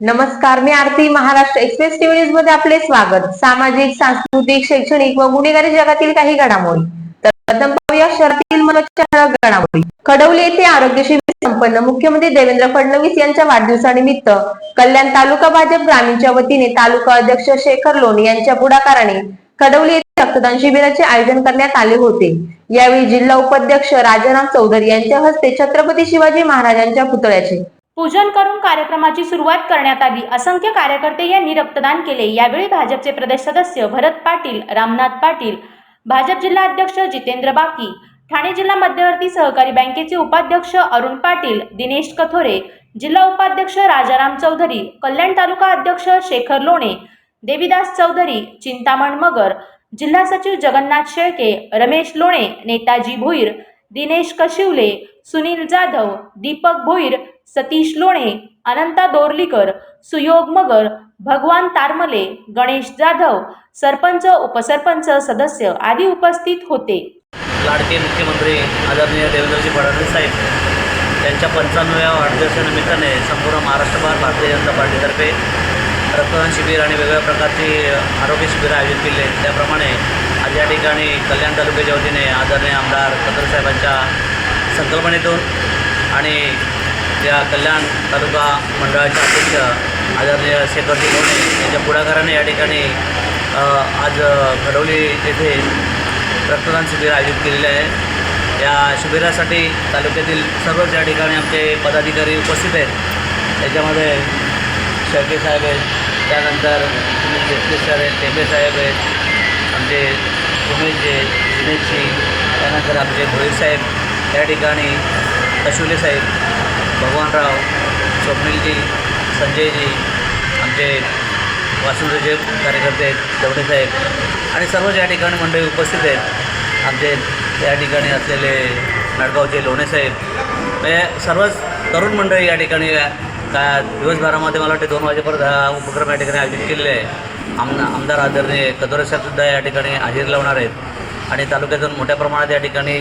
नमस्कार मी Aarti Maharashtra express TV न्यूजमध्ये आपले स्वागत. सामाजिक सांस्कृतिक शैक्षणिक व गुन्हेगारी जगातील काही घडामोडी. तर प्रथम पाहूया शहरातील महत्त्वाच्या घडामोडी. खडवली येथे आरोग्य शिबिर संपन्न. मुख्यमंत्री देवेंद्र फडणवीस यांच्या वाढदिवसानिमित्त कल्याण तालुका भाजप ग्रामीणच्या वतीने तालुका अध्यक्ष शेखर लोणी यांच्या पुढाकाराने खडवली येथे रक्तदान शिबिराचे आयोजन करण्यात आले होते. यावेळी जिल्हा उपाध्यक्ष राजाराम चौधरी यांच्या हस्ते छत्रपती शिवाजी महाराजांच्या पुतळ्याचे पूजन करून कार्यक्रमाची सुरुवात करण्यात आली. असंख्य कार्यकर्ते यांनी रक्तदान केले. यावेळी भाजपचे प्रदेश सदस्य भरत पाटील रामनाथ पाटील भाजप जिल्हा अध्यक्ष जितेंद्र बाकी ठाणे जिल्हा मध्यवर्ती सहकारी बँकेचे उपाध्यक्ष अरुण पाटील दिनेश कथोरे जिल्हा उपाध्यक्ष राजाराम चौधरी कल्याण तालुका अध्यक्ष शेखर लोणे देवीदास चौधरी चिंतामण मगर जिल्हा सचिव जगन्नाथ शेळके रमेश लोणे नेताजी भुईर दिनेश कशिवले सुनील जाधव दीपक भोईर सतीश लोणे अनंता दोरलीकर सुयोग मगर भगवान तारमले गणेश जाधव सरपंच उपसरपंच सदस्य आदी उपस्थित होते. लाडके मुख्यमंत्री आदरणीय देवेंद्रजी फडणवीस साहेब यांच्या पंचाण्णव्या वाढदिवसानिमित्ताने संपूर्ण महाराष्ट्रभर भारतीय जनता पार्टीतर्फे रक्तदान शिबिर आणि वेगवेगळ्या प्रकारची आरोग्य शिबिरं आयोजित केली. त्याप्रमाणे आज या ठिकाणी कल्याण तालुक्याच्या वतीने आदरणीय आमदार कदर साहेबांच्या संकल्पनेतून आणि त्या कल्याण तालुका मंडळाचे अध्यक्ष आदरणीय शेखरजी मोने यांच्या पुढाकाराने या ठिकाणी आज घडवली येथे रक्तदान शिबिर आयोजित केलेले आहे. या शिबिरासाठी तालुक्यातील सर्वच या ठिकाणी आमचे पदाधिकारी उपस्थित आहेत. त्याच्यामध्ये शेळके साहेब आहेत. त्यानंतर सुनील देशमुख सर आहेत टेंबे साहेब आहेत. आमचे उमेशजी दिनेशजी त्यानंतर आमचे भोईर साहेब या ठिकाणी कशुले साहेब भगवानराव स्वप्नीलजी संजयजी आमचे वासुदेवचे कार्यकर्ते आहेत दवडे साहेब आणि सर्वच या ठिकाणी मंडळी उपस्थित आहेत. आमचे या ठिकाणी असलेले नाडगावचे लोणे साहेब. हे सर्वच तरुण मंडळी या ठिकाणी का दिवसभरामध्ये मला वाटते दोन वाजेपर्यंत हा उपक्रम या ठिकाणी आयोजित केलेले आहे. आम आमदार आदरणीय कदोरे साहेबसुद्धा या ठिकाणी हजेरी लावणार आहेत. आणि तालुक्यातून मोठ्या प्रमाणात या ठिकाणी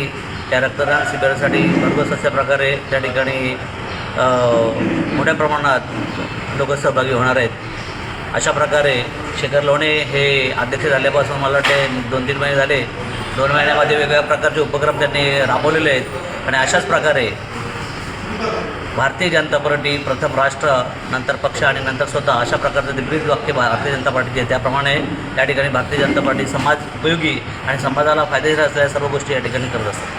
त्या रक्तदान शिबिरासाठी भरघोस अशा प्रकारे त्या ठिकाणी मोठ्या प्रमाणात लोक सहभागी होणार आहेत. अशा प्रकारे शेखर लोणे हे अध्यक्ष झाल्यापासून मला वाटते दोन तीन महिने झाले. दोन महिन्यामध्ये वेगवेगळ्या प्रकारचे उपक्रम त्यांनी राबवलेले आहेत. आणि अशाच प्रकारे भारतीय जनता पार्टी प्रथम राष्ट्र नंतर पक्ष आणि नंतर स्वतः अशा प्रकारचं ते वाक्य भारतीय जनता पार्टीचे त्याप्रमाणे या ठिकाणी भारतीय जनता पार्टी समाज उपयोगी आणि समाजाला फायदेशीर असलेल्या सर्व गोष्टी या ठिकाणी करत असतात.